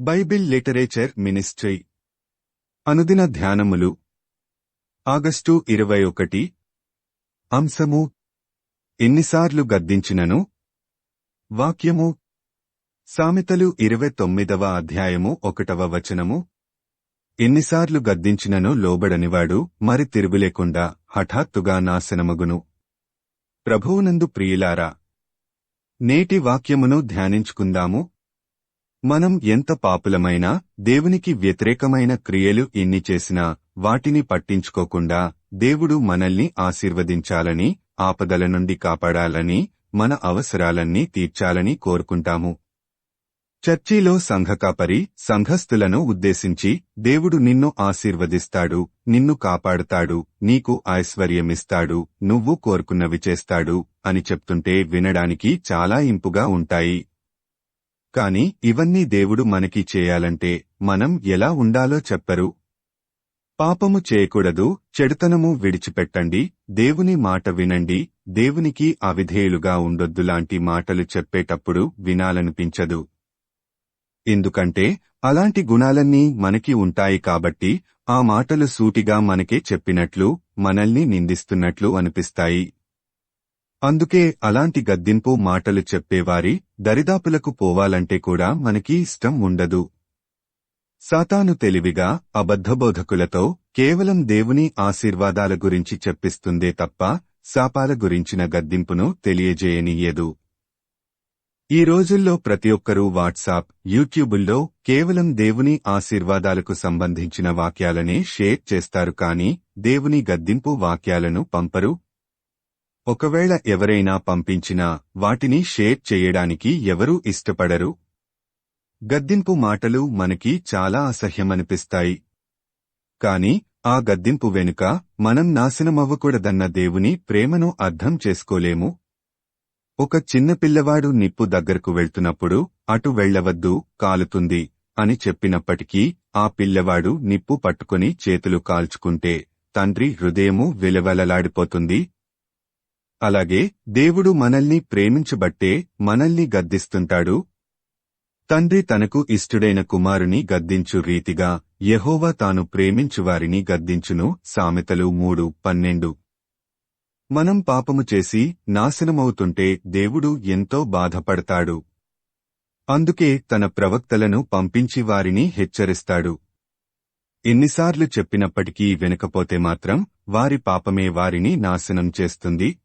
Bible literature ministry. అనుదిన ధ్యానములు. August ఇరవై ఒకటి. అంశము. ఎన్నిసార్లు గద్దించినను? వాక్యము. సామెతలు ఇరవై తొమ్మిదవ అధ్యాయము ఒకటవ వచనము. ఎన్నిసార్లు గద్దించినను లోబడనివాడు మరి తిరుగులేకుండా హఠాత్తుగా నాశనమగును. ప్రభువునందు ప్రియులారా నేటి వాక్యమును ధ్యానించుకుందాము. మనం ఎంత పాపులమైనా దేవునికి వ్యతిరేకమైన క్రియలు ఎన్ని చేసినా వాటిని పట్టించుకోకుండా దేవుడు మనల్ని ఆశీర్వదించాలని ఆపదల నుండి కాపాడాలని మన అవసరాలన్నీ తీర్చాలని కోరుకుంటాము. చర్చిలో సంఘకాపరి సంఘస్థులను ఉద్దేశించి దేవుడు నిన్ను ఆశీర్వదిస్తాడు నిన్ను కాపాడుతాడు నీకు ఐశ్వర్యమిస్తాడు నువ్వు కోరుకున్నవి చేస్తాడు అని చెప్తుంటే వినడానికి చాలా ఇంపుగా ఉంటాయి. కాని ఇవన్నీ దేవుడు మనకి చేయాలంటే మనం ఎలా ఉండాలో చెప్పరు. పాపము చేయకూడదు చెడుతనము విడిచిపెట్టండి దేవుని మాట వినండి దేవునికి అవిధేయులుగా ఉండొద్దు లాంటి మాటలు చెప్పేటప్పుడు వినాలనిపించదు. ఎందుకంటే అలాంటి గుణాలన్నీ మనకి ఉంటాయి కాబట్టి ఆ మాటలు సూటిగా మనకే చెప్పినట్లు మనల్ని నిందిస్తున్నట్లు అనిపిస్తాయి. అందుకే అలాంటి గద్దింపు మాటలు చెప్పేవారి దరిదాపులకు పోవాలంటే కూడా మనకి ఇష్టం ఉండదు. సాతాను తెలివిగా అబద్ధబోధకులతో కేవలం దేవుని ఆశీర్వాదాల గురించి చెప్పిస్తుందే తప్ప శాపాల గురించిన గద్దింపును తెలియజేయనీయదు. ఈ రోజుల్లో ప్రతి ఒక్కరూ వాట్సాప్ యూట్యూబుల్లో కేవలం దేవుని ఆశీర్వాదాలకు సంబంధించిన వాక్యాలనే షేర్ చేస్తారు కాని దేవుని గద్దింపు వాక్యాలను పంపరు ఒకవేళ ఎవరైనా పంపించినా వాటిని షేర్ చేయడానికి ఎవరూ ఇష్టపడరు? గద్దింపు మాటలు మనకి చాలా అసహ్యమనిపిస్తాయి. కాని ఆ గద్దింపు వెనుక మనం నాశనమవ్వకూడదన్న దేవుని ప్రేమను అర్థం చేసుకోలేము. ఒక చిన్న పిల్లవాడు నిప్పు దగ్గరకు వెళ్తున్నప్పుడు అటు వెళ్ళవద్దు కాలుతుంది అని చెప్పినప్పటికీ ఆ పిల్లవాడు నిప్పు పట్టుకుని చేతులు కాల్చుకుంటే తండ్రి హృదయము విలవలలాడిపోతుంది అలాగే దేవుడు మనల్ని ప్రేమించబట్టే మనల్ని గద్దిస్తుంటాడు. తండ్రి తనకు ఇష్టుడైన కుమారుని గద్దించు రీతిగా యహోవా తాను ప్రేమించువారిని గద్దించును. సామెతలు మూడు పన్నెండు. మనం పాపము చేసి నాశనమవుతుంటే దేవుడు ఎంతో బాధపడతాడు. అందుకే తన ప్రవక్తలను పంపించి వారిని హెచ్చరిస్తాడు. ఎన్నిసార్లు చెప్పినప్పటికీ వినకపోతే మాత్రం వారి పాపమే వారిని నాశనం చేస్తుంది.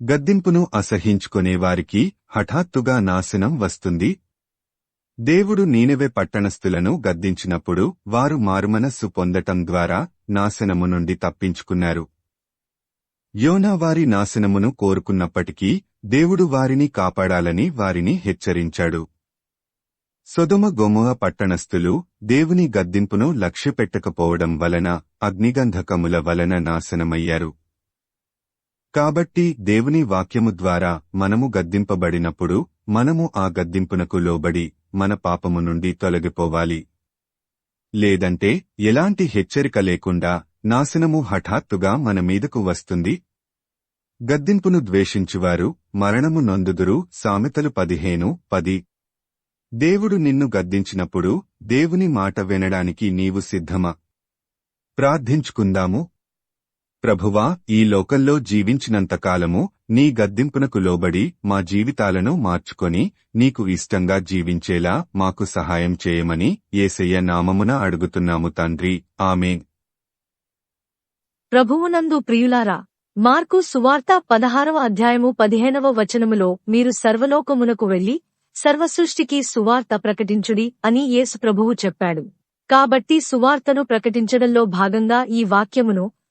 గద్దింపును అసహించుకునే వారికి హఠాత్తుగా నాశనం వస్తుంది. దేవుడు నీనెవె పట్టణస్థులను గద్దించినప్పుడు వారు మారుమనస్సు పొందటం ద్వారా నాశనము నుండి తప్పించుకున్నారు. యోనా వారి నాశనమును కోరుకున్నప్పటికీ దేవుడు వారిని కాపాడాలని వారిని హెచ్చరించాడు. సొదమ గొమొహ పట్టణస్థులు దేవుని గద్దింపును లక్ష్యపెట్టకపోవడం వలన అగ్నిగంధకముల వలన నాశనమయ్యారు. కాబట్టి దేవుని వాక్యము ద్వారా మనము గద్దింపబడినప్పుడు మనము ఆ గద్దింపునకు లోబడి మన పాపము నుండి తొలగిపోవాలి. లేదంటే ఎలాంటి హెచ్చరిక లేకుండా నాశనము హఠాత్తుగా మన మీదకు వస్తుంది? గద్దింపును ద్వేషించువారు మరణము నొందుదురు సామెతలు పదిహేను పది. దేవుడు నిన్ను గద్దించినప్పుడు దేవుని మాట వినడానికి నీవు సిద్ధమా? ప్రార్థించుకుందాము ప్రభువా ఈ లోకంలో జీవించినంతకాలము నీ గద్దింపునకు లోబడి మా జీవితాలను మార్చుకొని నీకు ఇష్టంగా జీవించేలా మాకు సహాయం చేయమని ఏసయ్య నామమున అడుగుతున్నాము తండ్రి. ఆమె ప్రభువునందు ప్రియులారా మార్కు సువార్త పదహారవ అధ్యాయము పదిహేనవ వచనములో మీరు సర్వలోకమునకు వెళ్ళి సర్వసృష్టికి సువార్త ప్రకటించుడి అని యేసు ప్రభువు చెప్పాడు. కాబట్టి సువార్తను ప్రకటించడంలో భాగంగా ఈ వాక్యమును